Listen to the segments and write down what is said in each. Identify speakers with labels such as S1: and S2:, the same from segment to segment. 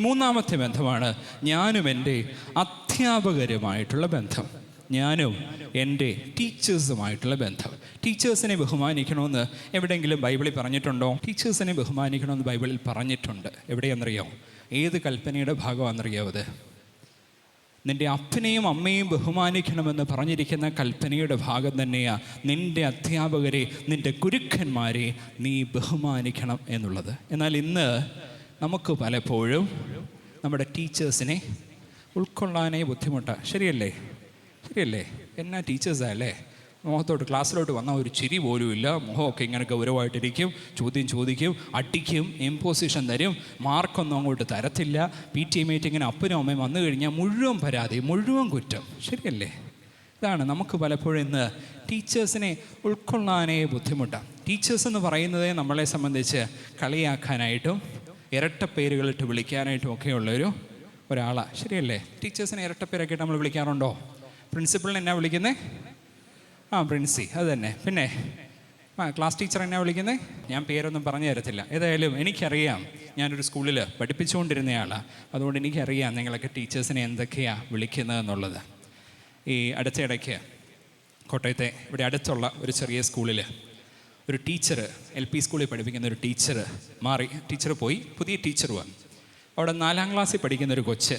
S1: മൂന്നാമത്തെ ബന്ധമാണ് ഞാനും എന്റെ അധ്യാപകരുമായിട്ടുള്ള ബന്ധം. ഞാനും എന്റെ ടീച്ചേഴ്സുമായിട്ടുള്ള ബന്ധം. ടീച്ചേഴ്സിനെ ബഹുമാനിക്കണമെന്ന് എവിടെയെങ്കിലും ബൈബിളിൽ പറഞ്ഞിട്ടുണ്ടോ? ടീച്ചേഴ്സിനെ ബഹുമാനിക്കണമെന്ന് ബൈബിളിൽ പറഞ്ഞിട്ടുണ്ട്. എവിടെയെന്നറിയോ? ഏത് കൽപ്പനയുടെ ഭാഗമാണെന്നറിയാവത് നിന്റെ അപ്പനെയും അമ്മയും ബഹുമാനിക്കണമെന്ന് പറഞ്ഞിരിക്കുന്ന കൽപ്പനയുടെ ഭാഗം തന്നെയാണ് നിന്റെ അധ്യാപകരെ നിന്റെ ഗുരുക്കന്മാരെ നീ ബഹുമാനിക്കണം എന്നുള്ളത്. എന്നാൽ ഇന്ന് നമുക്ക് പലപ്പോഴും നമ്മുടെ ടീച്ചേഴ്സിനെ ഉൾക്കൊള്ളാനേ ബുദ്ധിമുട്ടാണ് ശരിയല്ലേ? ശരിയല്ലേ? എന്നാ ടീച്ചേഴ്സല്ലേ? മുഖത്തോട്ട് ക്ലാസ്സിലോട്ട് വന്നാൽ ഒരു ചിരി പോലും ഇല്ല. മുഖമൊക്കെ ഇങ്ങനെ ഗൗരവമായിട്ടിരിക്കും. ചോദ്യം ചോദിക്കും. അടിക്കും. ഇമ്പോസിഷൻ തരും. മാർക്കൊന്നും അങ്ങോട്ട് തരത്തില്ല. പി ടി മീറ്റിങ്ങിന് അപ്പനും അമ്മയും വന്നു കഴിഞ്ഞാൽ മുഴുവൻ പരാതി മുഴുവൻ കുറ്റം. ശരിയല്ലേ? ഇതാണ് നമുക്ക് പലപ്പോഴും ഇന്ന് ടീച്ചേഴ്സിനെ ഉൾക്കൊള്ളാനേ ബുദ്ധിമുട്ടാണ് ടീച്ചേഴ്സ് എന്ന് പറയുന്നത് നമ്മളെ സംബന്ധിച്ച് കളിയാക്കാനായിട്ടും ഇരട്ടപ്പേരുകളിട്ട് വിളിക്കാനായിട്ടും ഒക്കെയുള്ളൊരു ഒരാളാണ് ശരിയല്ലേ? ടീച്ചേഴ്സിനെ ഇരട്ട പേരൊക്കെ നമ്മൾ വിളിക്കാറുണ്ടോ? പ്രിൻസിപ്പളിനെ എന്നാ വിളിക്കുന്നത് ആ പ്രിൻസി അത് തന്നെ. പിന്നെ ആ ക്ലാസ് ടീച്ചർ എന്നാ വിളിക്കുന്നത് ഞാൻ പേരൊന്നും പറഞ്ഞു തരത്തില്ല. ഏതായാലും എനിക്കറിയാം. ഞാനൊരു സ്കൂളിൽ പഠിപ്പിച്ചുകൊണ്ടിരുന്നയാളാണ് അതുകൊണ്ട് എനിക്കറിയാം നിങ്ങളൊക്കെ ടീച്ചേഴ്സിനെ എന്തൊക്കെയാണ് വിളിക്കുന്നത് എന്നുള്ളത് ഈ അടുത്തിടയ്ക്ക് കോട്ടയത്തെ ഇവിടെ അടുത്തുള്ള ഒരു ചെറിയ സ്കൂളിൽ ഒരു ടീച്ചർ എൽ പി സ്കൂളിൽ പഠിപ്പിക്കുന്ന ഒരു ടീച്ചർ മാറി ടീച്ചർ പോയി പുതിയ ടീച്ചർ വന്നു. അവിടെ നാലാം ക്ലാസ്സിൽ പഠിക്കുന്ന ഒരു കൊച്ച്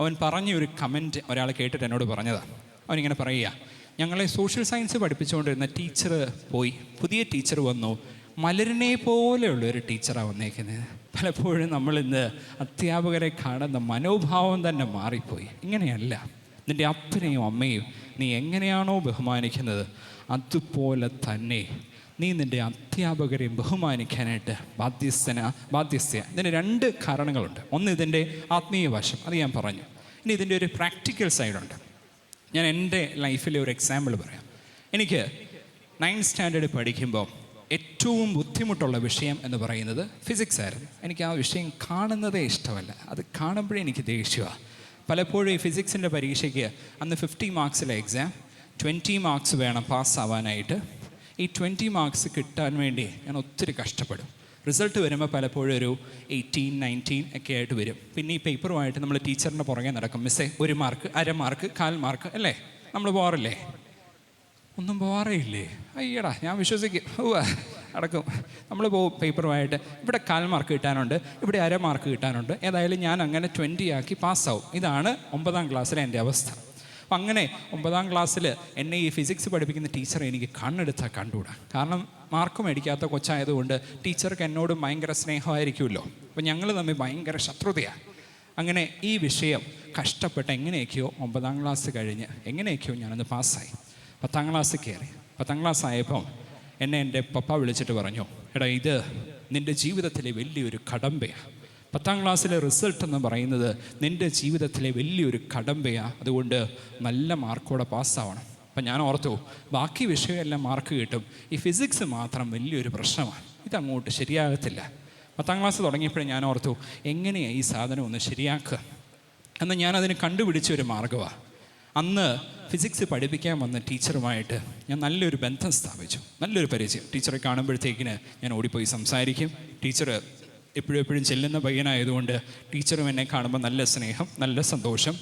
S1: അവൻ പറഞ്ഞ ഒരു കമന്റ് ഒരാൾ കേട്ടിട്ട് എന്നോട് പറഞ്ഞതാണ് അവനിങ്ങനെ പറയുക ഞങ്ങളെ സോഷ്യൽ സയൻസ് പഠിപ്പിച്ചുകൊണ്ടിരുന്ന ടീച്ചർ പോയി പുതിയ ടീച്ചർ വന്നു. മലരിനെ പോലെയുള്ള ഒരു ടീച്ചറാണ് വന്നേക്കുന്നത് പലപ്പോഴും നമ്മൾ ഇന്ന് അധ്യാപകരെ കാണുന്ന മനോഭാവം തന്നെ മാറിപ്പോയി. ഇങ്ങനെയല്ല. നിന്റെ അപ്പനെയും അമ്മയും നീ എങ്ങനെയാണോ ബഹുമാനിക്കുന്നത് അതുപോലെ തന്നെ നീ നിന്റെ അധ്യാപകരെ ബഹുമാനിക്കാനായിട്ട് ബാധ്യസ്ഥന ബാധ്യസ്ഥ ഇതിന് രണ്ട് കാരണങ്ങളുണ്ട്. ഒന്ന് ഇതിന്റെ ആത്മീയ വശം. അത് ഞാൻ പറഞ്ഞു. ഇനി ഇതിന്റെ ഒരു പ്രാക്ടിക്കൽ സൈഡുണ്ട്. ഞാൻ എന്റെ ലൈഫിലെ ഒരു എക്സാമ്പിൾ പറയാം. എനിക്ക് നയൻത് സ്റ്റാൻഡേർഡ് പഠിക്കുമ്പോൾ ഏറ്റവും ബുദ്ധിമുട്ടുള്ള വിഷയം എന്ന് പറയുന്നത് ഫിസിക്സ് ആയിരുന്നു. എനിക്ക് ആ വിഷയം കാണുന്നതേ ഇഷ്ടമല്ല. അത് കാണുമ്പോഴേ എനിക്ക് ദേഷ്യമാണ് പലപ്പോഴും ഈ ഫിസിക്സിന്റെ പരീക്ഷയ്ക്ക് അന്ന് ഫിഫ്റ്റി മാർക്സിലെ എക്സാം ട്വന്റി മാർക്സ് വേണം പാസ്സാവാനായിട്ട് ഈ ട്വന്റി മാർക്സ് കിട്ടാൻ വേണ്ടി ഞാൻ ഒത്തിരി കഷ്ടപ്പെടും. റിസൾട്ട് വരുമ്പോൾ പലപ്പോഴും ഒരു എയ്റ്റീൻ നയന്റീൻ ഒക്കെ ആയിട്ട് വരും. പിന്നെ ഈ പേപ്പറുമായിട്ട് നമ്മൾ ടീച്ചറിന്റെ പുറകെ നടക്കും. മിസ്സേ ഒരു മാർക്ക് അര മാർക്ക് കാൽ മാർക്ക് അല്ലേ? നമ്മൾ പോകാറില്ലേ ഒന്നും പോകാറേയില്ലേ അയ്യടാ ഞാൻ വിശ്വസിക്കും. ഓ നടക്കും. നമ്മൾ പോകും പേപ്പറുമായിട്ട് ഇവിടെ കാൽ മാർക്ക് കിട്ടാനുണ്ട് ഇവിടെ അര മാർക്ക് കിട്ടാനുണ്ട്. ഏതായാലും ഞാൻ അങ്ങനെ ട്വന്റി ആക്കി പാസ്സാവും ഇതാണ് ഒമ്പതാം ക്ലാസ്സിലെ എന്റെ അവസ്ഥ. അപ്പം അങ്ങനെ ഒമ്പതാം ക്ലാസ്സിൽ എന്നെ ഈ ഫിസിക്സ് പഠിപ്പിക്കുന്ന ടീച്ചറെ എനിക്ക് കണ്ണെടുത്താൽ കണ്ടുകൂടാ. കാരണം മാർക്ക് മേടിക്കാത്ത കൊച്ചായതുകൊണ്ട് ടീച്ചർക്ക് എന്നോട് ഭയങ്കര സ്നേഹമായിരിക്കുമല്ലോ. അപ്പം ഞങ്ങൾ തമ്മിൽ ഭയങ്കര ശത്രുതയാണ് അങ്ങനെ ഈ വിഷയം കഷ്ടപ്പെട്ട് എങ്ങനെയൊക്കെയോ ഒമ്പതാം ക്ലാസ് കഴിഞ്ഞ് എങ്ങനെയൊക്കെയോ ഞാനൊന്ന് പാസ്സായി. പത്താം ക്ലാസ് കയറി. പത്താം ക്ലാസ് ആയപ്പം എന്നെ എന്റെ പപ്പ വിളിച്ചിട്ട് പറഞ്ഞു എടാ ഇത് നിന്റെ ജീവിതത്തിലെ വലിയൊരു കടമ്പയാണ് പത്താം ക്ലാസ്സിലെ റിസൾട്ട് എന്ന് പറയുന്നത് നിന്റെ ജീവിതത്തിലെ വലിയൊരു കടമ്പയാണ് അതുകൊണ്ട് നല്ല മാർക്കോടെ പാസ്സാവണം അപ്പം ഞാൻ ഓർത്തു ബാക്കി വിഷയമെല്ലാം മാർക്ക് കിട്ടും. ഈ ഫിസിക്സ് മാത്രം വലിയൊരു പ്രശ്നമാണ്. ഇതങ്ങോട്ട് ശരിയാകത്തില്ല. പത്താം ക്ലാസ് തുടങ്ങിയപ്പോഴേ ഞാൻ ഓർത്തു എങ്ങനെയാണ് ഈ സാധനം ഒന്ന് ശരിയാക്കുക? ഞാൻ അതിന് കണ്ടുപിടിച്ച ഒരു മാർഗമാണ് അന്ന് ഫിസിക്സ് പഠിപ്പിക്കാൻ വന്ന ടീച്ചറുമായിട്ട് ഞാൻ നല്ലൊരു ബന്ധം സ്ഥാപിച്ചു. നല്ലൊരു പരിചയം. ടീച്ചറെ കാണുമ്പോഴത്തേക്കിന് ഞാൻ ഓടിപ്പോയി സംസാരിക്കും. ടീച്ചർ എപ്പോഴും എപ്പോഴും ചെല്ലുന്ന പയ്യനായതുകൊണ്ട് ടീച്ചറും എന്നെ കാണുമ്പോൾ നല്ല സ്നേഹം നല്ല സന്തോഷം.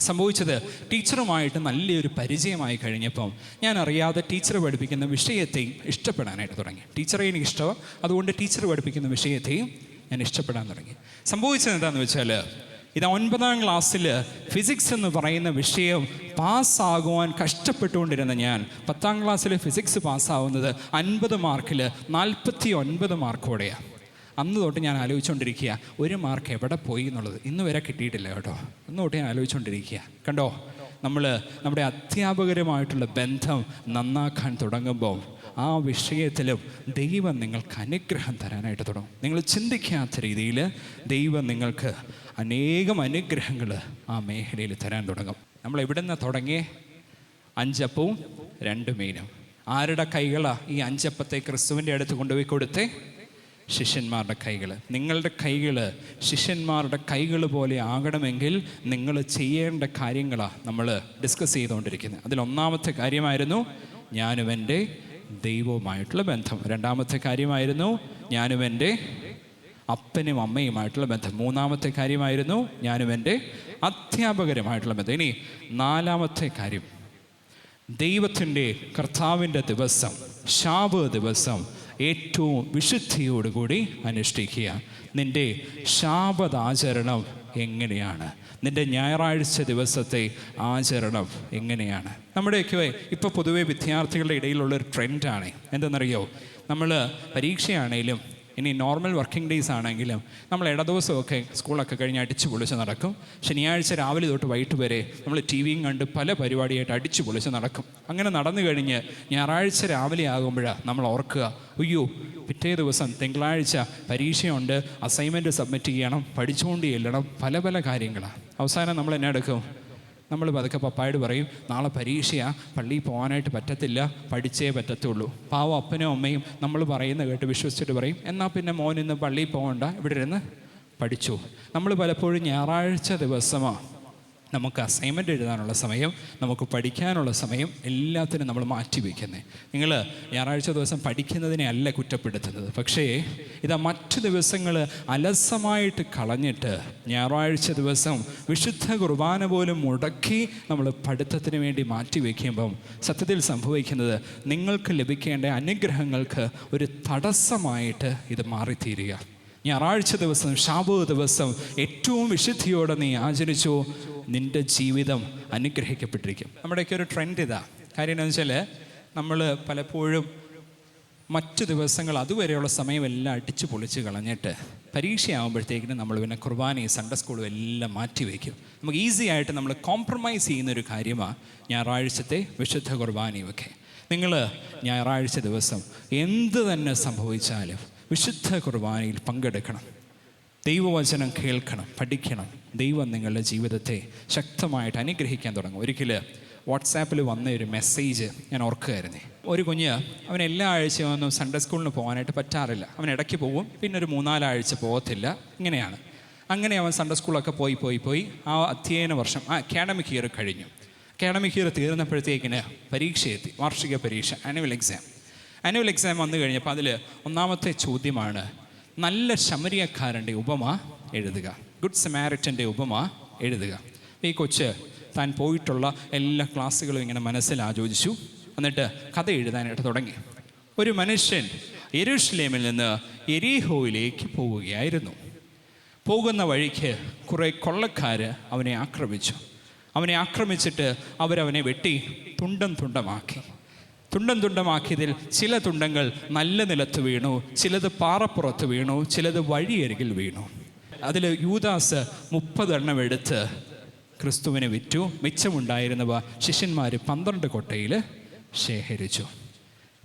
S1: സംഭവിച്ചത് ടീച്ചറുമായിട്ട് നല്ലൊരു പരിചയമായി കഴിഞ്ഞപ്പം ഞാൻ അറിയാതെ ടീച്ചർ പഠിപ്പിക്കുന്ന വിഷയത്തെയും ഇഷ്ടപ്പെടാനായിട്ട് തുടങ്ങി. ടീച്ചറെ എനിക്ക് ഇഷ്ടമാണ് അതുകൊണ്ട് ടീച്ചർ പഠിപ്പിക്കുന്ന വിഷയത്തെയും ഞാൻ ഇഷ്ടപ്പെടാൻ തുടങ്ങി. സംഭവിച്ചത് എന്താണെന്ന് വെച്ചാൽ ഇത് ഒൻപതാം ക്ലാസ്സിൽ ഫിസിക്സ് എന്ന് പറയുന്ന വിഷയം പാസ്സാകുവാൻ കഷ്ടപ്പെട്ടുകൊണ്ടിരുന്ന ഞാൻ പത്താം ക്ലാസ്സിൽ ഫിസിക്സ് പാസ്സാവുന്നത് അൻപത് മാർക്കിൽ നാൽപ്പത്തി ഒൻപത് മാർക്കോടെയാണ് അന്ന് തൊട്ട് ഞാൻ ആലോചിച്ചുകൊണ്ടിരിക്കുക ഒരു മാർക്ക് എവിടെ പോയി എന്നുള്ളത്. ഇന്ന് വരെ കിട്ടിയിട്ടില്ല കേട്ടോ. അന്ന് തൊട്ട് ഞാൻ ആലോചിച്ചുകൊണ്ടിരിക്കുക കണ്ടോ? നമ്മൾ നമ്മുടെ അധ്യാപകരുമായിട്ടുള്ള ബന്ധം നന്നാക്കാൻ തുടങ്ങുമ്പോൾ ആ വിഷയത്തിലും ദൈവം നിങ്ങൾക്ക് അനുഗ്രഹം തരാനായിട്ട് തുടങ്ങും. നിങ്ങൾ ചിന്തിക്കാത്ത രീതിയിൽ ദൈവം നിങ്ങൾക്ക് അനേകം അനുഗ്രഹങ്ങൾ ആ മേഖലയിൽ തരാൻ തുടങ്ങും. നമ്മൾ എവിടെ നിന്ന് തുടങ്ങിയേ? അഞ്ചപ്പവും രണ്ട് മീനും. ആരുടെ കൈകളാണ് ഈ അഞ്ചപ്പത്തെ ക്രിസ്തുവിന്റെ അടുത്ത് കൊണ്ടുപോയി കൊടുത്തേ? ശിഷ്യന്മാരുടെ കൈകൾ. നിങ്ങളുടെ കൈകൾ ശിഷ്യന്മാരുടെ കൈകൾ പോലെ ആകണമെങ്കിൽ നിങ്ങൾ ചെയ്യേണ്ട കാര്യങ്ങളാണ് നമ്മൾ ഡിസ്കസ് ചെയ്തുകൊണ്ടിരിക്കുന്നത്. അതിൽ ഒന്നാമത്തെ കാര്യമായിരുന്നു ഞാനും എന്റെ ദൈവവുമായിട്ടുള്ള ബന്ധം. രണ്ടാമത്തെ കാര്യമായിരുന്നു ഞാനും എന്റെ അപ്പനും അമ്മയുമായിട്ടുള്ള ബന്ധം. മൂന്നാമത്തെ കാര്യമായിരുന്നു ഞാനും എന്റെ അധ്യാപകരുമായിട്ടുള്ള ബന്ധം. ഇനി നാലാമത്തെ കാര്യം. ദൈവത്തിന്റെ കർത്താവിന്റെ ദിവസം ശാപ ദിവസം ഏറ്റവും വിശുദ്ധിയോടുകൂടി അനുഷ്ഠിക്കുക. നിന്റെ ശാപദാചരണം എങ്ങനെയാണ്? നിന്റെ ഞായറാഴ്ച ദിവസത്തെ ആചരണം എങ്ങനെയാണ്? നമ്മുടെയൊക്കെ ഇപ്പോൾ പൊതുവേ വിദ്യാർത്ഥികളുടെ ഇടയിലുള്ള ഒരു ട്രെൻഡാണ് എന്തെന്നറിയോ? നമ്മൾ പരീക്ഷയാണേലും ഇനി നോർമൽ വർക്കിംഗ് ഡേയ്സ് ആണെങ്കിലും നമ്മൾ ഇടദിവസമൊക്കെ സ്കൂളൊക്കെ കഴിഞ്ഞ് അടിച്ചു പൊളിച്ച് നടക്കും. ശനിയാഴ്ച രാവിലെ തൊട്ട് വൈകിട്ട് വരെ നമ്മൾ ടി വിയും കണ്ട് പല പരിപാടിയായിട്ട് അടിച്ചു പൊളിച്ച് നടക്കും. അങ്ങനെ നടന്നു കഴിഞ്ഞ് ഞായറാഴ്ച രാവിലെ ആകുമ്പോഴാണ് നമ്മൾ ഓർക്കുക അയ്യോ പിറ്റേ ദിവസം തിങ്കളാഴ്ച പരീക്ഷയുണ്ട് അസൈൻമെന്റ് സബ്മിറ്റ് ചെയ്യണം പഠിച്ചുകൊണ്ട് ചെല്ലണം പല പല കാര്യങ്ങളാണ് അവസാനം നമ്മൾ എന്നെ എടുക്കും? നമ്മൾ പതുക്കെ പപ്പായോട് പറയും നാളെ പരീക്ഷയാണ് പള്ളിയിൽ പോകാനായിട്ട് പറ്റത്തില്ല പഠിച്ചേ പറ്റത്തുള്ളൂ. പാവം അപ്പനും അമ്മയും നമ്മൾ പറയുന്ന കേട്ട് വിശ്വസിച്ചിട്ട് പറയും എന്നാൽ പിന്നെ മോൻ ഇന്ന് പള്ളിയിൽ പോകണ്ട ഇവിടെ ഇരുന്ന് പഠിച്ചു. നമ്മൾ പലപ്പോഴും ഞായറാഴ്ച ദിവസമാണ് നമുക്ക് അസൈൻമെന്റ് എഴുതാനുള്ള സമയം നമുക്ക് പഠിക്കാനുള്ള സമയം എല്ലാത്തിനും നമ്മൾ മാറ്റി വയ്ക്കുന്നത് നിങ്ങൾ ഞായറാഴ്ച ദിവസം പഠിക്കുന്നതിനെ അല്ല കുറ്റപ്പെടുത്തുന്നത്. പക്ഷേ ഇതാ മറ്റു ദിവസങ്ങൾ അലസമായിട്ട് കളഞ്ഞിട്ട് ഞായറാഴ്ച ദിവസം വിശുദ്ധ കുർബാന പോലും മുടക്കി നമ്മൾ പഠിത്തത്തിന് വേണ്ടി മാറ്റി വയ്ക്കുമ്പം സത്യത്തിൽ സംഭവിക്കുന്നത് നിങ്ങൾക്ക് ലഭിക്കേണ്ട അനുഗ്രഹങ്ങൾക്ക് ഒരു തടസ്സമായിട്ട് ഇത് മാറിത്തീരുക. ഞായറാഴ്ച ദിവസം ഷാബു ദിവസം ഏറ്റവും വിശുദ്ധിയോടെ നീ ആചരിച്ചു. നിന്റെ ജീവിതം അനുഗ്രഹിക്കപ്പെട്ടിരിക്കും. നമ്മുടെയൊക്കെ ഒരു ട്രെൻഡ് ഇതാ. കാര്യം എന്ന് വെച്ചാൽ നമ്മൾ പലപ്പോഴും മറ്റു ദിവസങ്ങൾ അതുവരെയുള്ള സമയമെല്ലാം അടിച്ചു പൊളിച്ച് കളഞ്ഞിട്ട് പരീക്ഷയാകുമ്പോഴത്തേക്കിനും നമ്മൾ പിന്നെ കുർബാനയും സൺഡേ സ്കൂളും എല്ലാം മാറ്റി വയ്ക്കും. നമുക്ക് ഈസി ആയിട്ട് നമ്മൾ കോംപ്രമൈസ് ചെയ്യുന്ന ഒരു കാര്യമാണ് ഞായറാഴ്ചത്തെ വിശുദ്ധ കുർബാനയും ഒക്കെ. നിങ്ങൾ ഞായറാഴ്ച ദിവസം എന്ത് തന്നെ സംഭവിച്ചാലും വിശുദ്ധ കുർബാനയിൽ പങ്കെടുക്കണം. ദൈവവചനം കേൾക്കണം പഠിക്കണം. ദൈവം നിങ്ങളുടെ ജീവിതത്തെ ശക്തമായിട്ട് അനുഗ്രഹിക്കാൻ തുടങ്ങും. ഒരിക്കൽ വാട്സാപ്പിൽ വന്ന ഒരു മെസ്സേജ് ഞാൻ ഓർക്കുകയായിരുന്നേ. ഒരു കുഞ്ഞ് അവൻ എല്ലാ ആഴ്ചയും ഒന്നും സൺഡേ സ്കൂളിന് പോകാനായിട്ട് പറ്റാറില്ല. അവൻ ഇടയ്ക്ക് പോകും പിന്നെ ഒരു മൂന്നാലാഴ്ച പോകത്തില്ല. ഇങ്ങനെയാണ്. അങ്ങനെ അവൻ സൺഡേ സ്കൂളൊക്കെ പോയി പോയി പോയി. ആ അധ്യയന വർഷം ആ അക്കാഡമിക് ഇയർ കഴിഞ്ഞു. അക്കാഡമിക് ഇയർ തീർന്നപ്പോഴത്തേക്കിന് പരീക്ഷ എത്തി വാർഷിക പരീക്ഷ ആനുവൽ എക്സാം ആനുവൽ എക്സാം വന്നു കഴിഞ്ഞപ്പോൾ അതിൽ ഒന്നാമത്തെ ചോദ്യമാണ് നല്ല ശമരിയക്കാരന്റെ ഉപമ എഴുതുക. ഗുഡ് സമാരിറ്റന്റെ ഉപമ എഴുതുക. ഈ കൊച്ച് താൻ പോയിട്ടുള്ള എല്ലാ ക്ലാസ്സുകളും ഇങ്ങനെ മനസ്സിൽ ആലോചിച്ചു. എന്നിട്ട് കഥ എഴുതാനായിട്ട് തുടങ്ങി. ഒരു മനുഷ്യൻ എരുഷ്ലേമിൽ നിന്ന് എരീഹോയിലേക്ക് പോവുകയായിരുന്നു. പോകുന്ന വഴിക്ക് കുറേ കൊള്ളക്കാർ അവനെ ആക്രമിച്ചു. അവനെ ആക്രമിച്ചിട്ട് അവരവനെ വെട്ടി തുണ്ടം തുണ്ടമാക്കി. തുണ്ടം തുണ്ടമാക്കിയതിൽ ചില തുണ്ടങ്ങൾ നല്ല നിലത്ത് വീണു ചിലത് പാറപ്പുറത്ത് വീണു ചിലത് വഴിയരികിൽ വീണു. അതിൽ യൂദാസ് മുപ്പതെണ്ണം എടുത്ത് ക്രിസ്തുവിനെ വിറ്റു. മിച്ചമുണ്ടായിരുന്നവ ശിഷ്യന്മാർ പന്ത്രണ്ട് കൊട്ടയിൽ ശേഖരിച്ചു.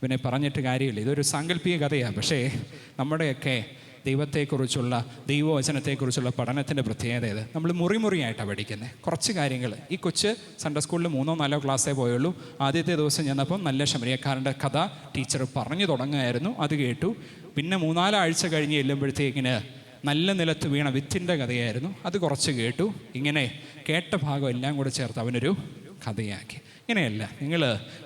S1: ഇവനെ പറഞ്ഞിട്ട് കാര്യമില്ല. ഇതൊരു സാങ്കല്പിക കഥയാണ് പക്ഷേ നമ്മുടെയൊക്കെ ദൈവത്തെക്കുറിച്ചുള്ള ദൈവവചനത്തെക്കുറിച്ചുള്ള പഠനത്തിന്റെ പ്രത്യേകത ഇത് നമ്മൾ മുറി മുറിയായിട്ടാണ് പഠിക്കുന്നത് കുറച്ച് കാര്യങ്ങൾ. ഈ കൊച്ച് സൺഡേ സ്കൂളിൽ മൂന്നോ നാലോ ക്ലാസ്സേ പോയുള്ളൂ. ആദ്യത്തെ ദിവസം ചെന്നപ്പം നല്ല ശമരിയക്കാരന്റെ കഥ ടീച്ചർ പറഞ്ഞു തുടങ്ങുമായിരുന്നു അത് കേട്ടു. പിന്നെ മൂന്നാലാഴ്ച കഴിഞ്ഞ് ചെല്ലുമ്പോഴത്തേക്കിന് നല്ല നിലത്ത് വീണ വിത്തിന്റെ കഥയായിരുന്നു. അത് കുറച്ച് കേട്ടു. ഇങ്ങനെ കേട്ട ഭാഗം എല്ലാം കൂടെ ചേർത്ത് അവനൊരു കഥയാക്കി. ഇങ്ങനെയല്ല നിങ്ങൾ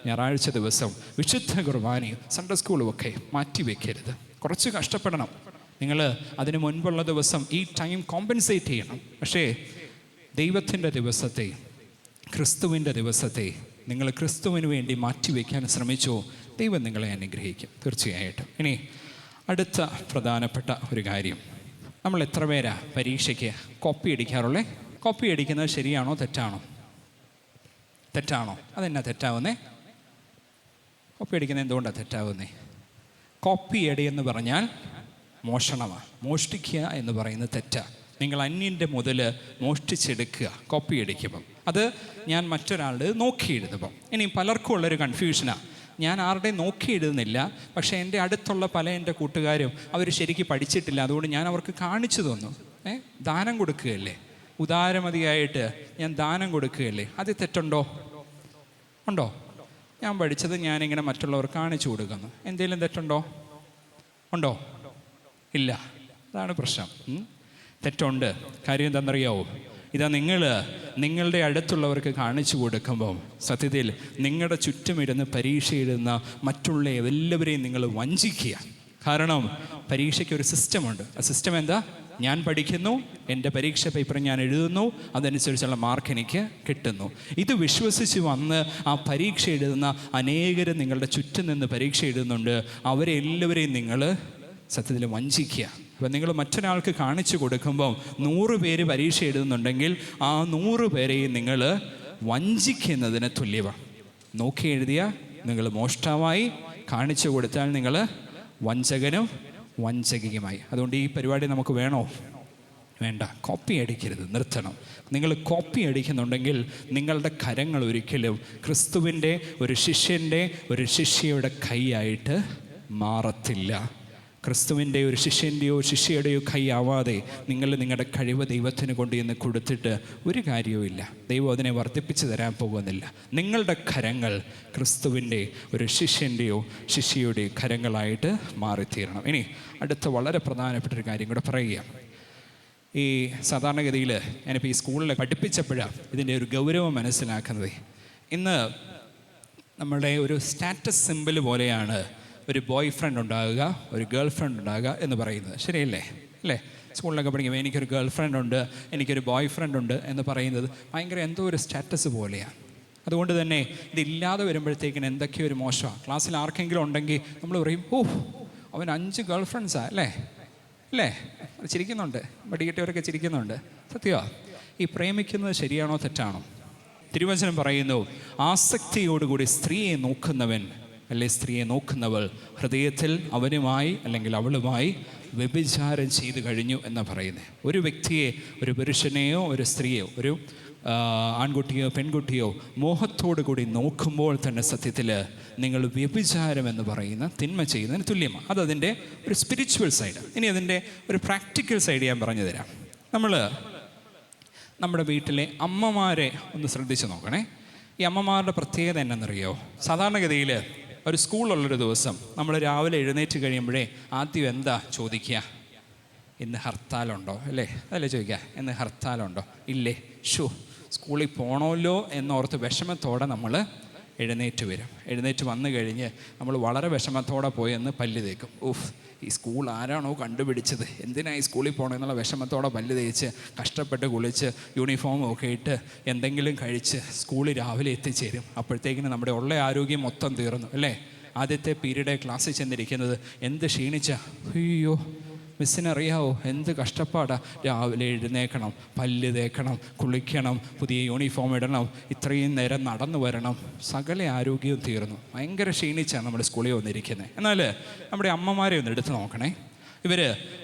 S1: ഞായറാഴ്ച ദിവസം വിശുദ്ധ കുർബാനയും സൺഡേ സ്കൂളും ഒക്കെ മാറ്റി വയ്ക്കരുത് കുറച്ച് കഷ്ടപ്പെടണം. നിങ്ങൾ അതിന് മുൻപുള്ള ദിവസം ഈ ടൈം കോമ്പൻസേറ്റ് ചെയ്യണം. പക്ഷേ ദൈവത്തിന്റെ ദിവസത്തെ ക്രിസ്തുവിന്റെ ദിവസത്തെ നിങ്ങൾ ക്രിസ്തുവിന് വേണ്ടി മാറ്റിവെക്കാൻ ശ്രമിച്ചോ ദൈവം നിങ്ങളെ അനുഗ്രഹിക്കും. തീർച്ചയായിട്ടും. ഇനി അടുത്ത പ്രധാനപ്പെട്ട ഒരു കാര്യം. നമ്മൾ എത്ര പേരാ പരീക്ഷയ്ക്ക് കോപ്പി അടിക്കാറുള്ളേ? കോപ്പി അടിക്കുന്നത് ശരിയാണോ തെറ്റാണോ? തെറ്റാണോ? അതെന്നാ തെറ്റാവുന്നേ? കോപ്പി അടിക്കുന്നത് എന്തുകൊണ്ടാണ് തെറ്റാവുന്നേ? കോപ്പി അടി എന്ന് പറഞ്ഞാൽ മോഷണമാണ്. മോഷ്ടിക്കുക എന്ന് പറയുന്നത് തെറ്റാണ് നിങ്ങൾ അന്യന്റെ മുതൽ മോഷ്ടിച്ചെടുക്കുക കോപ്പി അടിക്കുമ്പം അത് ഞാൻ മറ്റൊരാളുടെ നോക്കി എഴുതുമ്പം. ഇനി പലർക്കും ഉള്ളൊരു കൺഫ്യൂഷനാണ് ഞാൻ ആരുടെയും നോക്കി എഴുതുന്നില്ല പക്ഷേ എന്റെ അടുത്തുള്ള പല എന്റെ കൂട്ടുകാരും അവർ ശരിക്കും പഠിച്ചിട്ടില്ല. അതുകൊണ്ട് ഞാൻ അവർക്ക് കാണിച്ചു തന്നു. ഏ ദാനം കൊടുക്കുകയല്ലേ? ഉദാരമതിയായിട്ട് ഞാൻ ദാനം കൊടുക്കുകയല്ലേ? അത് തെറ്റുണ്ടോ? ഉണ്ടോ? ഞാൻ പഠിച്ചത് ഞാനിങ്ങനെ മറ്റുള്ളവർ കാണിച്ചു കൊടുക്കുന്നു. എന്തെങ്കിലും തെറ്റുണ്ടോ? ഉണ്ടോ? ഇല്ല. അതാണ് പ്രശ്നം. തെറ്റുണ്ട്. കാര്യം എന്താണെന്നറിയാവോ? ഇതാ നിങ്ങൾ നിങ്ങളുടെ അടുത്തുള്ളവർക്ക് കാണിച്ചു കൊടുക്കുമ്പോൾ സത്യത്തിൽ നിങ്ങളുടെ ചുറ്റുമിരുന്ന് പരീക്ഷ എഴുതുന്ന മറ്റുള്ള എല്ലാവരെയും നിങ്ങൾ വഞ്ചിക്കുക. കാരണം പരീക്ഷയ്ക്ക് ഒരു സിസ്റ്റമുണ്ട്. ആ സിസ്റ്റം എന്താ? ഞാൻ പഠിക്കുന്നു എന്റെ പരീക്ഷ പേപ്പർ ഞാൻ എഴുതുന്നു അതനുസരിച്ചുള്ള മാർക്ക് എനിക്ക് കിട്ടുന്നു. ഇത് വിശ്വസിച്ച് വന്ന് ആ പരീക്ഷ എഴുതുന്ന അനേകരും നിങ്ങളുടെ ചുറ്റും നിന്ന് പരീക്ഷ എഴുതുന്നുണ്ട് അവരെല്ലാവരെയും നിങ്ങൾ സത്യത്തിൽ വഞ്ചിക്കുക. അപ്പം നിങ്ങൾ മറ്റൊരാൾക്ക് കാണിച്ചു കൊടുക്കുമ്പോൾ നൂറ് പേര് പരീക്ഷ എഴുതുന്നുണ്ടെങ്കിൽ ആ നൂറ് പേരെയും നിങ്ങൾ വഞ്ചിക്കുന്നതിന് തുല്യമാണ് നോക്കി എഴുതിയ നിങ്ങൾ മോഷ്ടാവായി. കാണിച്ചു കൊടുത്താൽ നിങ്ങൾ വഞ്ചകനും വഞ്ചകിയുമായി. അതുകൊണ്ട് ഈ പരിപാടി നമുക്ക് വേണോ? വേണ്ട. കോപ്പി അടിക്കരുത്. നിർത്തണം. നിങ്ങൾ കോപ്പി അടിക്കുന്നുണ്ടെങ്കിൽ നിങ്ങളുടെ കരങ്ങൾ ഒരിക്കലും ക്രിസ്തുവിന്റെ ഒരു ശിഷ്യന്റെ ഒരു ശിഷ്യയുടെ കൈയായിട്ട് മാറത്തില്ല. ക്രിസ്തുവിന്റെ ഒരു ശിഷ്യന്റെയോ ശിഷ്യയുടെയോ കൈയാവാതെ നിങ്ങൾ നിങ്ങളുടെ കഴിവ് ദൈവത്തിന് കൊണ്ടുചെന്ന് കൊടുത്തിട്ട് ഒരു കാര്യവുമില്ല ദൈവം അതിനെ വർദ്ധിപ്പിച്ചു തരാൻ പോകുന്നില്ല. നിങ്ങളുടെ കരങ്ങൾ ക്രിസ്തുവിന്റെ ഒരു ശിഷ്യന്റെയോ ശിഷ്യയുടെയോ കരങ്ങളായിട്ട് മാറിത്തീരണം. ഇനി അടുത്ത വളരെ പ്രധാനപ്പെട്ട ഒരു കാര്യം കൂടെ പറയുക ഈ സാധാരണഗതിയിൽ ഞാനിപ്പോൾ ഈ സ്കൂളിൽ പഠിപ്പിച്ചപ്പോഴാണ് ഇതിന്റെ ഒരു ഗൗരവം മനസ്സിലാക്കുന്നത്. ഇന്ന് നമ്മുടെ ഒരു സ്റ്റാറ്റസ് സിമ്പിൾ പോലെയാണ് ഒരു ബോയ് ഫ്രണ്ട് ഉണ്ടാകുക ഒരു ഗേൾ ഫ്രണ്ട് ഉണ്ടാകുക എന്ന് പറയുന്നത്. ശരിയല്ലേ? അല്ലേ? സ്കൂളിലൊക്കെ പഠിക്കുമ്പോൾ എനിക്കൊരു ഗേൾ ഫ്രണ്ട് ഉണ്ട് എനിക്കൊരു ബോയ് ഫ്രണ്ട് ഉണ്ട് എന്ന് പറയുന്നത് ഭയങ്കര എന്തോ ഒരു സ്റ്റാറ്റസ് പോലെയാണ്. അതുകൊണ്ട് തന്നെ ഇതില്ലാതെ വരുമ്പോഴത്തേക്കിന് എന്തൊക്കെയോ ഒരു മോശമാണ്. ക്ലാസ്സിൽ ആർക്കെങ്കിലും ഉണ്ടെങ്കിൽ നമ്മൾ പറയും ഓ അവൻ അഞ്ച് ഗേൾ ഫ്രണ്ട്സാ അല്ലേ? അല്ലേ? ചിരിക്കുന്നുണ്ട്. വടികെട്ടിയവരൊക്കെ ചിരിക്കുന്നുണ്ട്. സത്യമാ ഈ പ്രേമിക്കുന്നത് ശരിയാണോ തെറ്റാണോ? തിരുവചനം പറയുന്നു ആസക്തിയോടുകൂടി സ്ത്രീയെ നോക്കുന്നവൻ അല്ലെ സ്ത്രീയെ നോക്കുന്നവൾ ഹൃദയത്തിൽ അവനുമായി അല്ലെങ്കിൽ അവളുമായി വ്യഭിചാരം ചെയ്തു കഴിഞ്ഞു എന്ന് പറയുന്നത് ഒരു വ്യക്തിയെ ഒരു പുരുഷനെയോ ഒരു സ്ത്രീയോ ഒരു ആൺകുട്ടിയോ പെൺകുട്ടിയോ മോഹത്തോടു കൂടി നോക്കുമ്പോൾ തന്നെ സത്യത്തിൽ നിങ്ങൾ വ്യഭിചാരം എന്ന് പറയുന്ന തിന്മ ചെയ്യുന്നതിന് തുല്യമാണ്. അതതിന്റെ ഒരു സ്പിരിച്വൽ സൈഡ് ഇനി അതിന്റെ ഒരു പ്രാക്ടിക്കൽ സൈഡ് ഞാൻ പറഞ്ഞു തരാം. നമ്മൾ നമ്മുടെ വീട്ടിലെ അമ്മമാരെ ഒന്ന് ശ്രദ്ധിച്ച് നോക്കണേ. ഈ അമ്മമാരുടെ പ്രത്യേകത എന്നറിയോ സാധാരണഗതിയിൽ ഒരു സ്കൂളുള്ളൊരു ദിവസം നമ്മൾ രാവിലെ എഴുന്നേറ്റ് കഴിയുമ്പോഴേ ആദ്യം എന്താ ചോദിക്കുക? ഇന്ന് ഹർത്താലുണ്ടോ? അല്ലേ? അതല്ലേ ചോദിക്കുക? ഇന്ന് ഹർത്താലുണ്ടോ? ഇല്ലേ. ഷൂ സ്കൂളിൽ പോകണമല്ലോ എന്നോർത്ത് വിഷമത്തോടെ നമ്മൾ എഴുന്നേറ്റ് വരും. എഴുന്നേറ്റ് വന്നു കഴിഞ്ഞ് നമ്മൾ വളരെ വിഷമത്തോടെ പോയി എന്ന് പല്ല് തേക്കും. ഉഫ്. ഈ സ്കൂൾ ആരാണോ കണ്ടുപിടിച്ചത്? എന്തിനാ ഈ സ്കൂളിൽ പോകണമെന്നുള്ള വിഷമത്തോടെ പല്ല് തേച്ച് കഷ്ടപ്പെട്ട് കുളിച്ച് യൂണിഫോം ഒക്കെ ഇട്ട് എന്തെങ്കിലും കഴിച്ച് സ്കൂളിൽ രാവിലെ എത്തിച്ചേരും. അപ്പോഴത്തേക്കിന് നമ്മുടെ ഉള്ള ആരോഗ്യം മൊത്തം തീർന്നു അല്ലേ? ആദ്യത്തെ പീരീഡ് ക്ലാസ്സിൽ ചെന്നിരിക്കുന്നത് എന്ത് ക്ഷീണിച്ച? അയ്യോ മിസ്സിനറിയാവോ? എന്ത് കഷ്ടപ്പാടാ? രാവിലെ എഴുന്നേക്കണം പല്ല് തേക്കണം കുളിക്കണം പുതിയ യൂണിഫോം ഇടണം ഇത്രയും നേരം നടന്നു വരണം. സകല ആരോഗ്യവും തീർന്നു. ഭയങ്കര ക്ഷീണിച്ചാണ് നമ്മുടെ സ്കൂളിൽ വന്നിരിക്കുന്നത് എന്നാൽ നമ്മുടെ അമ്മമാരെ ഒന്ന് എടുത്ത് നോക്കണേ. ഇവർ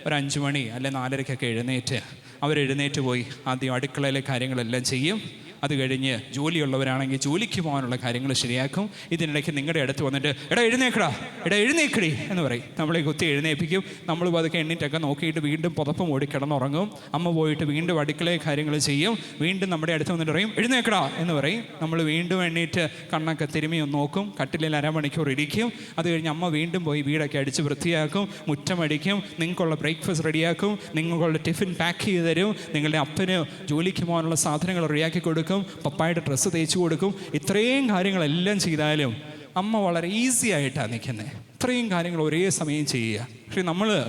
S1: ഒരു അഞ്ച് മണി അല്ലെ നാലരയ്ക്കൊക്കെ എഴുന്നേറ്റ് അവരെഴുന്നേറ്റ് പോയി ആദ്യം അടുക്കളയിലെ കാര്യങ്ങളെല്ലാം ചെയ്യും. അത് കഴിഞ്ഞ് ജോലിയുള്ളവരാണെങ്കിൽ ജോലിക്ക് പോകാനുള്ള കാര്യങ്ങൾ ശരിയാക്കും. ഇതിനിടയ്ക്ക് നിങ്ങളുടെ അടുത്ത് വന്നിട്ട് എടാ എഴുന്നേക്കടാ എടാ എഴുന്നേക്കടി എന്ന് പറയും. നമ്മളെ കുത്തി എഴുന്നേൽപ്പിക്കും. നമ്മൾ പതുക്കെ എണ്ണീറ്റൊക്കെ നോക്കിയിട്ട് വീണ്ടും പുതപ്പ് ഓടി കിടന്നുറങ്ങും. അമ്മ പോയിട്ട് വീണ്ടും അടുക്കളയെ കാര്യങ്ങൾ ചെയ്യും. വീണ്ടും നമ്മുടെ അടുത്ത് വന്നിട്ട് പറയും എഴുന്നേക്കടാ എന്ന് പറയും. നമ്മൾ വീണ്ടും എണ്ണീറ്റ് കണ്ണൊക്കെ തിരുമ്മി ഒന്ന് നോക്കും. കട്ടിലിൽ അരമണിക്കൂർ ഇരിക്കും. അത് കഴിഞ്ഞ് അമ്മ വീണ്ടും പോയി വീടൊക്കെ അടിച്ച് വൃത്തിയാക്കും. മുറ്റമടിക്കും. നിങ്ങൾക്കുള്ള ബ്രേക്ക്ഫാസ്റ്റ് റെഡിയാക്കും. നിങ്ങൾക്കുള്ള ടിഫിൻ പാക്ക് ചെയ്ത് തരും. നിങ്ങളുടെ അപ്പന് ജോലിക്ക് പോകാനുള്ള സാധനങ്ങൾ റെഡിയാക്കി കൊടുക്കും. പപ്പായുടെ ഡ്രസ്സ് തേച്ച് കൊടുക്കും. ഇത്രയും കാര്യങ്ങളെല്ലാം ചെയ്താലും അമ്മ വളരെ ഈസി ആയിട്ടാണ് നിൽക്കുന്നത് ഇത്രയും കാര്യങ്ങൾ ഒരേ സമയം ചെയ്യുക. പക്ഷേ നമ്മൾ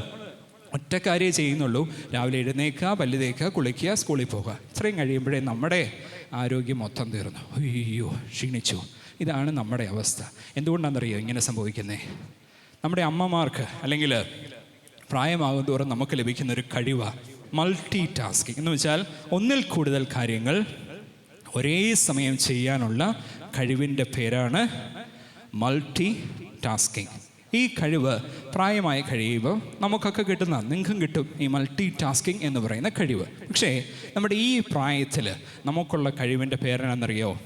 S1: ഒറ്റ ചെയ്യുന്നുള്ളൂ. രാവിലെ എഴുന്നേക്കുക പല്ല് തേക്കുക കുളിക്കുക സ്കൂളിൽ പോകുക. ഇത്രയും കഴിയുമ്പോഴേ നമ്മുടെ ആരോഗ്യം മൊത്തം തീർന്നു. അയ്യോ ക്ഷീണിച്ചു. ഇതാണ് നമ്മുടെ അവസ്ഥ. എന്തുകൊണ്ടാണെന്നറിയോ ഇങ്ങനെ സംഭവിക്കുന്നത് നമ്മുടെ അമ്മമാർക്ക് അല്ലെങ്കിൽ പ്രായമാകും തോറും നമുക്ക് ലഭിക്കുന്ന ഒരു കഴിവാണ് മൾട്ടി ടാസ്കിങ് എന്ന് വെച്ചാൽ ഒന്നിൽ കൂടുതൽ കാര്യങ്ങൾ ഒരേ സമയം ചെയ്യാനുള്ള കഴിവിന്റെ പേരാണ് മൾട്ടി ടാസ്കിങ് ഈ കഴിവ് പ്രായമായി കഴിയുമ്പോൾ നമുക്കൊക്കെ കിട്ടുന്ന നിങ്ങൾക്കും കിട്ടും ഈ മൾട്ടി ടാസ്കിങ് എന്ന് പറയുന്ന കഴിവ്. പക്ഷേ നമ്മുടെ ഈ പ്രായത്തിൽ നമുക്കുള്ള കഴിവിന്റെ പേരെന്നറിയോ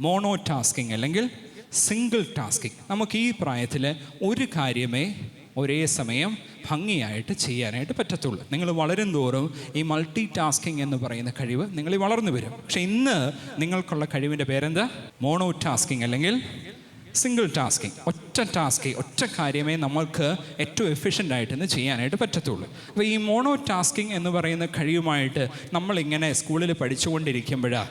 S1: മോണോ ടാസ്കിങ് അല്ലെങ്കിൽ സിംഗിൾ ടാസ്കിങ് നമുക്ക് ഈ പ്രായത്തിൽ ഒരു കാര്യമേ ഒരേ സമയം ഭംഗിയായിട്ട് ചെയ്യാനായിട്ട് പറ്റത്തുള്ളൂ. നിങ്ങൾ വളരും തോറും ഈ മൾട്ടി ടാസ്കിങ് എന്ന് പറയുന്ന കഴിവ് നിങ്ങളിൽ വളർന്നു വരും. പക്ഷേ ഇന്ന് നിങ്ങൾക്കുള്ള കഴിവിന്റെ പേരെന്താ? മോണോ ടാസ്കിങ് അല്ലെങ്കിൽ സിംഗിൾ ടാസ്കിങ് ഒറ്റ ടാസ്ക് ഒറ്റ കാര്യമേ നമ്മൾക്ക് ഏറ്റവും എഫിഷ്യന്റ് ആയിട്ട് ഇന്ന് ചെയ്യാനായിട്ട് പറ്റത്തുള്ളൂ. അപ്പോൾ ഈ മോണോ ടാസ്കിങ് എന്ന് പറയുന്ന കഴിവുമായിട്ട് നമ്മളിങ്ങനെ സ്കൂളിൽ പഠിച്ചുകൊണ്ടിരിക്കുമ്പോഴാണ്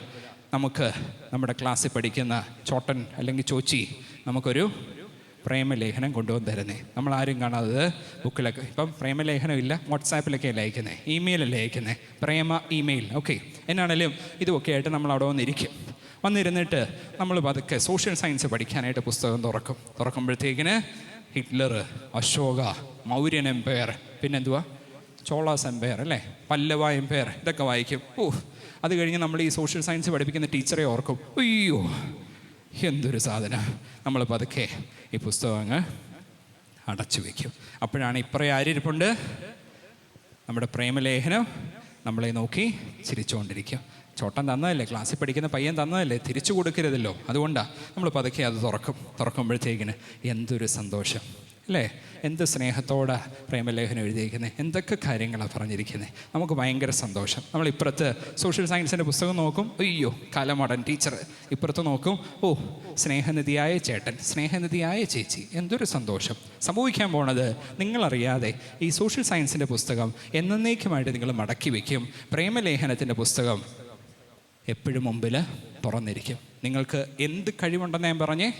S1: നമുക്ക് നമ്മുടെ ക്ലാസ്സിൽ പഠിക്കുന്ന ചോട്ടൻ അല്ലെങ്കിൽ ചോച്ചി നമുക്കൊരു പ്രേമലേഖനം കൊണ്ടുവന്ന് തരുന്നേ. നമ്മൾ ആരും കാണാതെ ബുക്കിലൊക്കെ. ഇപ്പം പ്രേമലേഖനം ഇല്ല വാട്സാപ്പിലൊക്കെ അല്ലേ അയക്കുന്നത് ഇമെയിലല്ലേ അയക്കുന്നത് പ്രേമ ഇമെയിൽ. ഓക്കെ. എന്നാണേലും ഇതുമൊക്കെ ആയിട്ട് നമ്മൾ അവിടെ വന്നിരിക്കും. വന്നിരുന്നിട്ട് നമ്മൾ പതുക്കെ സോഷ്യൽ സയൻസ് പഠിക്കാനായിട്ട് പുസ്തകം തുറക്കും. തുറക്കുമ്പോഴത്തേക്കിന് ഹിറ്റ്ലർ അശോക മൗര്യൻ എംപയർ പിന്നെന്തുവാ? ചോളാസ് എംപയർ അല്ലേ? പല്ലവ എംപയർ ഇതൊക്കെ വായിക്കും. ഓ അത് കഴിഞ്ഞ് നമ്മൾ ഈ സോഷ്യൽ സയൻസ് പഠിപ്പിക്കുന്ന ടീച്ചറെ ഓർക്കും. അയ്യോ എന്തൊരു സാധന. നമ്മൾ പതുക്കെ ഈ പുസ്തകം അങ്ങ് അടച്ചു വയ്ക്കും. അപ്പോഴാണ് ഇപ്പറേ ആരിരിപ്പുണ്ട്? നമ്മുടെ പ്രേമലേഖനം നമ്മളെ നോക്കി ചിരിച്ചുകൊണ്ടിരിക്കും ചോട്ടൻ തന്നതല്ലേ? ക്ലാസ്സിൽ പഠിക്കുന്ന പയ്യൻ തന്നതല്ലേ? തിരിച്ചു കൊടുക്കരുതല്ലോ. അതുകൊണ്ടാണ് നമ്മൾ പതുക്കെ അത് തുറക്കും. തുറക്കുമ്പോഴത്തേക്കിന് എന്തൊരു സന്തോഷം. അല്ലേ? എന്ത് സ്നേഹത്തോടെ പ്രേമലേഖനം എഴുതിയിരിക്കുന്നത് എന്തൊക്കെ കാര്യങ്ങളാണ് പറഞ്ഞിരിക്കുന്നത് നമുക്ക് ഭയങ്കര സന്തോഷം. നമ്മൾ ഇപ്പുറത്ത് സോഷ്യൽ സയൻസിന്റെ പുസ്തകം നോക്കും. അയ്യോ കലമടൻ ടീച്ചർ. ഇപ്പുറത്ത് നോക്കും. ഓ സ്നേഹനിധിയായ ചേട്ടൻ സ്നേഹനിധിയായ ചേച്ചി. എന്തൊരു സന്തോഷം. സംഭവിക്കാൻ പോണത് നിങ്ങളറിയാതെ ഈ സോഷ്യൽ സയൻസിന്റെ പുസ്തകം എന്നേക്കുമായിട്ട് നിങ്ങൾ മടക്കി വയ്ക്കും പ്രേമലേഖനത്തിന്റെ പുസ്തകം എപ്പോഴും മുമ്പിൽ തുറന്നിരിക്കും. നിങ്ങൾക്ക് എന്ത് കഴിവുണ്ടെന്ന് ഞാൻ പറഞ്ഞേ?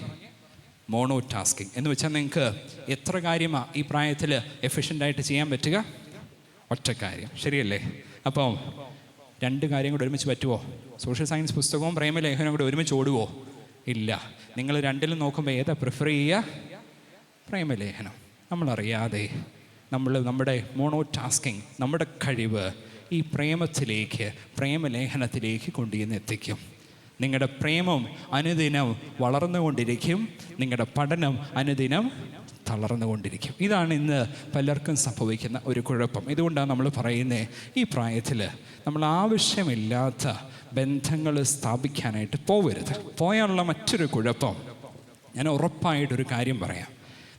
S1: മോണോ ടാസ്കിങ് എന്ന് വെച്ചാൽ നിങ്ങൾക്ക് എത്ര കാര്യമാണ് ഈ പ്രായത്തിൽ എഫിഷ്യന്റായിട്ട് ചെയ്യാൻ പറ്റുക? ഒറ്റ കാര്യം. ശരിയല്ലേ? അപ്പം രണ്ട് കാര്യം കൂടെ ഒരുമിച്ച് പറ്റുമോ സോഷ്യൽ സയൻസ് പുസ്തകവും പ്രേമലേഖനവും കൂടെ ഒരുമിച്ച് ഓടുവോ? ഇല്ല. നിങ്ങൾ രണ്ടിലും നോക്കുമ്പോൾ ഏതാ പ്രിഫർ ചെയ്യുക? പ്രേമലേഖനം. നമ്മളറിയാതെ നമ്മൾ നമ്മുടെ മോണോ ടാസ്കിങ് നമ്മുടെ കഴിവ് ഈ പ്രേമത്തിലേക്ക് പ്രേമലേഖനത്തിലേക്ക് കൊണ്ടുചെന്ന് എത്തിക്കും. നിങ്ങളുടെ പ്രേമം അനുദിനം വളർന്നുകൊണ്ടിരിക്കും. നിങ്ങളുടെ പഠനം അനുദിനം തളർന്നുകൊണ്ടിരിക്കും. ഇതാണ് ഇന്ന് പലർക്കും സംഭവിക്കുന്ന ഒരു കുഴപ്പം. ഇതുകൊണ്ടാണ് നമ്മൾ പറയുന്നത് ഈ പ്രായത്തിൽ നമ്മൾ ആവശ്യമില്ലാത്ത ബന്ധങ്ങൾ സ്ഥാപിക്കാനായിട്ട് പോവരുത്. പോയാലുള്ള മറ്റൊരു കുഴപ്പം ഞാൻ ഉറപ്പായിട്ടൊരു കാര്യം പറയാം.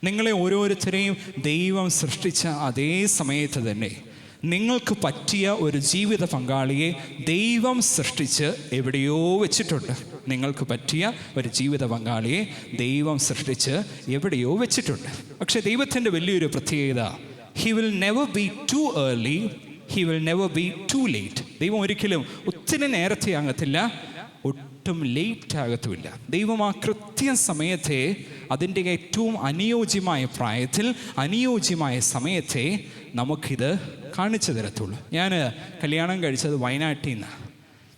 S1: നിങ്ങളെ ഓരോരുത്തരെയും ദൈവം സൃഷ്ടിച്ച അതേ സമയത്ത് തന്നെ നിങ്ങൾക്ക് പറ്റിയ ഒരു ജീവിത പങ്കാളിയെ ദൈവം സൃഷ്ടിച്ച് എവിടെയോ വെച്ചിട്ടുണ്ട്. നിങ്ങൾക്ക് പറ്റിയ ഒരു ജീവിത പങ്കാളിയെ ദൈവം സൃഷ്ടിച്ച് എവിടെയോ വെച്ചിട്ടുണ്ട്. പക്ഷേ ദൈവത്തിന്റെ വലിയൊരു പ്രത്യേകത he will never be too early he will never be too late ദൈവം ഒരിക്കലും ഒത്തിരി നേരത്തെ ആകത്തില്ല ഒട്ടും ലേറ്റ് ആകത്തുമില്ല. ദൈവം ആ കൃത്യ സമയത്തെ അതിന്റെ ഏറ്റവും അനുയോജ്യമായ പ്രായത്തിൽ അനുയോജ്യമായ സമയത്തെ നമുക്കിത് കാണിച്ചു തരത്തുള്ളൂ ഞാൻ കല്യാണം കഴിച്ചത് വയനാട്ടിൽ നിന്നാണ്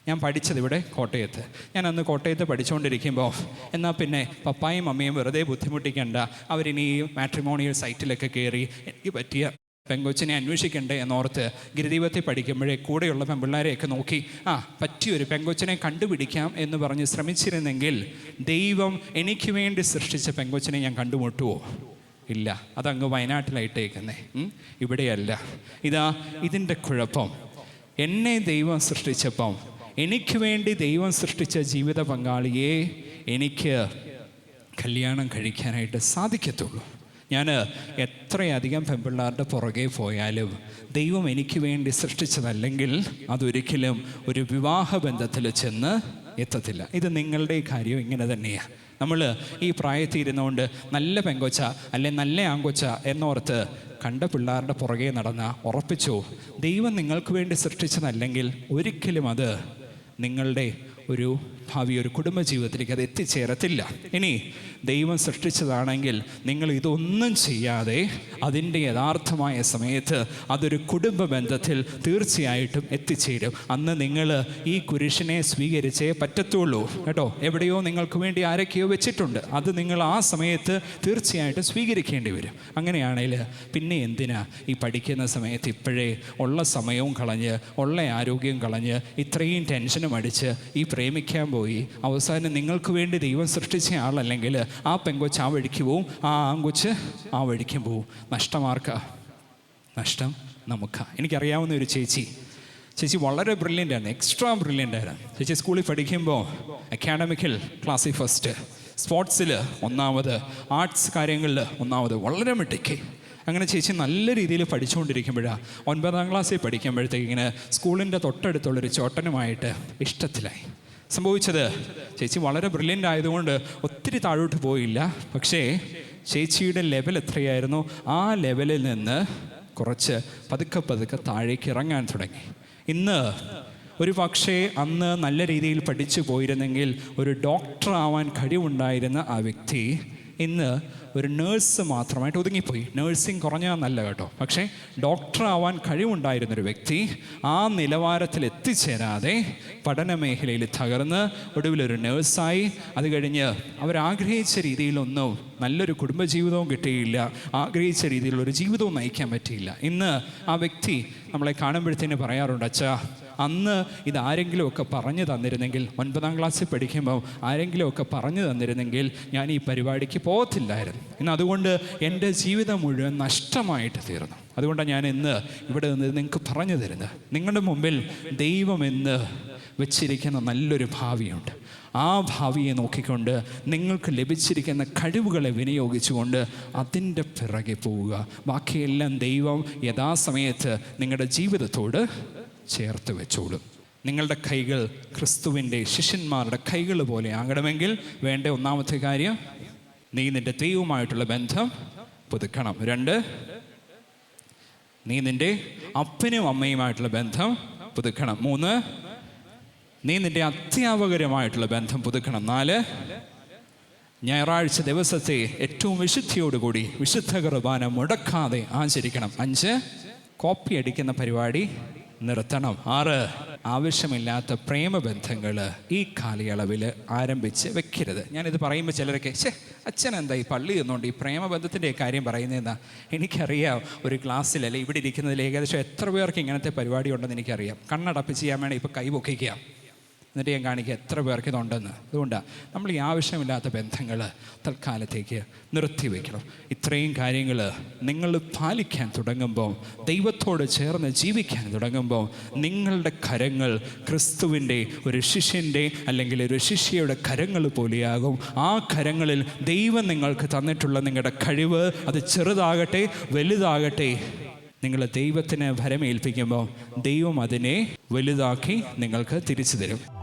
S1: ഞാൻ പഠിച്ചത് ഇവിടെ കോട്ടയത്ത്. ഞാൻ അന്ന് കോട്ടയത്ത് പഠിച്ചുകൊണ്ടിരിക്കുമ്പോൾ എന്നാൽ പിന്നെ പപ്പായും അമ്മയും വെറുതെ ബുദ്ധിമുട്ടിക്കണ്ട. അവരിനി മാട്രിമോണിയൽ സൈറ്റിലൊക്കെ കയറി എനിക്ക് പറ്റിയ പെങ്കൊച്ചിനെ അന്വേഷിക്കണ്ടേ എന്നോർത്ത് ഗിരിദീപത്തിൽ പഠിക്കുമ്പോഴേ കൂടെയുള്ള പെൺപിള്ളേരെയൊക്കെ നോക്കി ആ പറ്റിയൊരു പെങ്കൊച്ചിനെ കണ്ടുപിടിക്കാം എന്ന് പറഞ്ഞ് ശ്രമിച്ചിരുന്നെങ്കിൽ ദൈവം എനിക്ക് വേണ്ടി സൃഷ്ടിച്ച പെങ്കൊച്ചിനെ ഞാൻ കണ്ടുമുട്ടുമോ ഇല്ല. അതങ്ങ് വയനാട്ടിലായിട്ടേക്കുന്നേ? ഇവിടെയല്ല. ഇതാ ഇതിന്റെ കുഴപ്പം. എന്നെ ദൈവം സൃഷ്ടിച്ചപ്പം എനിക്ക് വേണ്ടി ദൈവം സൃഷ്ടിച്ച ജീവിത പങ്കാളിയെ എനിക്ക് കല്യാണം കഴിക്കാനായിട്ട് സാധിക്കത്തുള്ളൂ. ഞാൻ എത്രയധികം പെമ്പിള്ളാരുടെ പുറകെ പോയാലും ദൈവം എനിക്ക് വേണ്ടി സൃഷ്ടിച്ചതല്ലെങ്കിൽ അതൊരിക്കലും ഒരു വിവാഹ ബന്ധത്തിൽ ചെന്ന് എത്തത്തില്ല. ഇത് നിങ്ങളുടെ കാര്യം ഇങ്ങനെ തന്നെയാണ് നമ്മൾ ഈ പ്രായത്തിൽ ഇരുന്നുകൊണ്ട് നല്ല പെങ്കൊച്ച അല്ലെ നല്ല ആങ്കൊച്ച എന്നോർത്ത് കണ്ട പിള്ളേരുടെ പുറകെ നടന്ന ഉറപ്പിച്ചു. ദൈവം നിങ്ങൾക്ക് വേണ്ടി സൃഷ്ടിച്ചതല്ലെങ്കിൽ ഒരിക്കലും അത് നിങ്ങളുടെ ഒരു ഭാവി ഒരു കുടുംബജീവിതത്തിലേക്ക് അത് എത്തിച്ചേരത്തില്ല. ഇനി ദൈവം സൃഷ്ടിച്ചതാണെങ്കിൽ നിങ്ങൾ ഇതൊന്നും ചെയ്യാതെ അതിന്റെ യഥാർത്ഥമായ സമയത്ത് അതൊരു കുടുംബ ബന്ധത്തിൽ തീർച്ചയായിട്ടും എത്തിച്ചേരും. അന്ന് നിങ്ങൾ ഈ കുരിശിനെ സ്വീകരിച്ചേ പറ്റത്തുള്ളൂ. കേട്ടോ? എവിടെയോ നിങ്ങൾക്ക് വേണ്ടി ആരൊക്കെയോ വെച്ചിട്ടുണ്ട്. അത് നിങ്ങൾ ആ സമയത്ത് തീർച്ചയായിട്ടും സ്വീകരിക്കേണ്ടി വരും. അങ്ങനെയാണെങ്കിൽ പിന്നെ എന്തിനാ ഈ പഠിക്കുന്ന സമയത്ത് ഇപ്പോഴേ ഉള്ള സമയവും കളഞ്ഞ് ഉള്ള ആരോഗ്യം കളഞ്ഞ് ഇത്രയും ടെൻഷനും അടിച്ച് ഈ പ്രേമിക്കാൻ പോയി. അവസാനം നിങ്ങൾക്ക് വേണ്ടി ദൈവം സൃഷ്ടിച്ച ആളല്ലെങ്കിൽ ആ പെങ്കൊച്ച് ആ വഴിക്ക് പോവും. ആ ആങ്കൊച്ച് ആ വഴിക്കും പോവും. നഷ്ടമാർക്കാ? നഷ്ടം നമുക്കാ. എനിക്കറിയാവുന്ന ഒരു ചേച്ചി. ചേച്ചി വളരെ ബ്രില്യന്റ് ആയിരുന്നു. എക്സ്ട്രാ ബ്രില്യന്റ് ആയിരുന്നു. ചേച്ചി സ്കൂളിൽ പഠിക്കുമ്പോൾ അക്കാഡമിക്കിൽ ക്ലാസ്സിൽ ഫസ്റ്റ് സ്പോർട്സിൽ ഒന്നാമത് ആർട്സ് കാര്യങ്ങളിൽ ഒന്നാമത് വളരെ മിടുക്കി. അങ്ങനെ ചേച്ചി നല്ല രീതിയിൽ പഠിച്ചുകൊണ്ടിരിക്കുമ്പോഴാണ് ഒൻപതാം ക്ലാസ്സിൽ പഠിക്കുമ്പോഴത്തേക്കിങ്ങനെ സ്കൂളിന്റെ തൊട്ടടുത്തുള്ളൊരു ചോട്ടനുമായിട്ട് ഇഷ്ടത്തിലായി. സംഭവിച്ചത്. ചേച്ചി വളരെ ബ്രില്യന്റ് ആയതുകൊണ്ട് ഒത്തിരി താഴോട്ട് പോയില്ല. പക്ഷേ ചേച്ചിയുടെ ലെവൽ എത്രയായിരുന്നു? ആ ലെവലിൽ നിന്ന് കുറച്ച് പതുക്കെ പതുക്കെ താഴേക്ക് ഇറങ്ങാൻ തുടങ്ങി. ഇന്ന് ഒരു പക്ഷേ അന്ന് നല്ല രീതിയിൽ പഠിച്ചു പോയിരുന്നെങ്കിൽ ഒരു ഡോക്ടർ ആവാൻ കഴിവുണ്ടായിരുന്ന ആ വ്യക്തി ഇന്ന് ഒരു നേഴ്സ് മാത്രമായിട്ട് ഒതുങ്ങിപ്പോയി. നേഴ്സിംഗ് കുറഞ്ഞതെന്നല്ല കേട്ടോ. പക്ഷേ ഡോക്ടർ ആവാൻ കഴിവുണ്ടായിരുന്നൊരു വ്യക്തി ആ നിലവാരത്തിൽ എത്തിച്ചേരാതെ പഠന മേഖലയിൽ തകർന്ന് ഒടുവിലൊരു നേഴ്സായി അത് കഴിഞ്ഞ് അവരാഗ്രഹിച്ച രീതിയിലൊന്നും നല്ലൊരു കുടുംബജീവിതവും കിട്ടിയില്ല. ആഗ്രഹിച്ച രീതിയിലുള്ള ഒരു ജീവിതവും നയിക്കാൻ പറ്റിയില്ല. ഇന്ന് ആ വ്യക്തി നമ്മളെ കാണുമ്പോഴത്തേന് പറയാറുണ്ട് അച്ഛാ അന്ന് ഇത് ആരെങ്കിലുമൊക്കെ പറഞ്ഞു തന്നിരുന്നെങ്കിൽ ഒൻപതാം ക്ലാസ്സിൽ പഠിക്കുമ്പോൾ ആരെങ്കിലുമൊക്കെ പറഞ്ഞു തന്നിരുന്നെങ്കിൽ ഞാൻ ഈ പരിപാടിക്ക് പോകത്തില്ലായിരുന്നു. ഇന്ന് അതുകൊണ്ട് എന്റെ ജീവിതം മുഴുവൻ നഷ്ടമായിട്ട് തീർന്നു. അതുകൊണ്ടാണ് ഞാൻ ഇന്ന് ഇവിടെ നിന്ന് നിങ്ങൾക്ക് പറഞ്ഞു തരുന്നത്. നിങ്ങളുടെ മുമ്പിൽ ദൈവം എന്ന് വെച്ചിരിക്കുന്ന നല്ലൊരു ഭാവിയുണ്ട്. ആ ഭാവിയെ നോക്കിക്കൊണ്ട് നിങ്ങൾക്ക് ലഭിച്ചിരിക്കുന്ന കഴിവുകളെ വിനിയോഗിച്ചുകൊണ്ട് അതിന്റെ പിറകെ പോവുക. ബാക്കിയെല്ലാം ദൈവം യഥാസമയത്ത് നിങ്ങളുടെ ജീവിതത്തോട് ചേർത്ത് വെച്ചോളും. നിങ്ങളുടെ കൈകൾ ക്രിസ്തുവിന്റെ ശിഷ്യന്മാരുടെ കൈകൾ പോലെ ആകണമെങ്കിൽ വേണ്ട ഒന്നാമത്തെ കാര്യം നീ നിന്റെ ദൈവവുമായിട്ടുള്ള ബന്ധം പുതുക്കണം. രണ്ട് നീ നിന്റെ അപ്പനും അമ്മയുമായിട്ടുള്ള ബന്ധം പുതുക്കണം. മൂന്ന് നീ നിന്റെ അധ്യാപകരുമായിട്ടുള്ള ബന്ധം പുതുക്കണം. നാല് ഞായറാഴ്ച ദിവസത്തെ ഏറ്റവും വിശുദ്ധിയോടുകൂടി വിശുദ്ധ കുർബാന മുടക്കാതെ ആചരിക്കണം. അഞ്ച് കോപ്പി അടിക്കുന്ന പരിപാടി നിർത്തണം. ആറ് ആവശ്യമില്ലാത്ത പ്രേമബന്ധങ്ങൾ ഈ കാലയളവിൽ ആരംഭിച്ച് വെക്കരുത്. ഞാനിത് പറയുമ്പോൾ ചിലരൊക്കെ ഛേ അച്ഛൻ എന്താ ഈ പള്ളി നിന്നുകൊണ്ട് ഈ പ്രേമബന്ധത്തിന്റെ കാര്യം പറയുന്നതെന്നാ? എനിക്കറിയാം ഒരു ക്ലാസ്സിൽ ക്ലാസ്സിലല്ലേ ഇവിടെ ഇരിക്കുന്നതിൽ ഏകദേശം എത്ര പേർക്ക് ഇങ്ങനത്തെ പരിപാടി ഉണ്ടെന്ന് എനിക്കറിയാം. കണ്ണടപ്പ് ചെയ്യാൻ വേണ്ടി ഇപ്പോൾ കൈ പൊക്കിക്കുക. എന്നിട്ട് ഞാൻ കാണിക്കുക എത്ര പേർക്ക് ഇതുണ്ടെന്ന്. അതുകൊണ്ടാണ് നമ്മൾ ഈ ആവശ്യമില്ലാത്ത ബന്ധങ്ങൾ തൽക്കാലത്തേക്ക് നിർത്തിവെക്കണം ഇത്രയും കാര്യങ്ങൾ നിങ്ങൾ പാലിക്കാൻ തുടങ്ങുമ്പോൾ ദൈവത്തോട് ചേർന്ന് ജീവിക്കാൻ തുടങ്ങുമ്പോൾ നിങ്ങളുടെ കരങ്ങൾ ക്രിസ്തുവിന്റെ ഒരു ശിഷ്യന്റെ അല്ലെങ്കിൽ ഒരു ശിഷ്യയുടെ കരങ്ങൾ പോലെയാകും. ആ കരങ്ങളിൽ ദൈവം നിങ്ങൾക്ക് തന്നിട്ടുള്ള നിങ്ങളുടെ കഴിവ് അത് ചെറുതാകട്ടെ വലുതാകട്ടെ. നിങ്ങൾ ദൈവത്തിന് ഭരമേൽപ്പിക്കുമ്പോൾ ദൈവം അതിനെ വലുതാക്കി നിങ്ങൾക്ക് തിരിച്ചു തരും.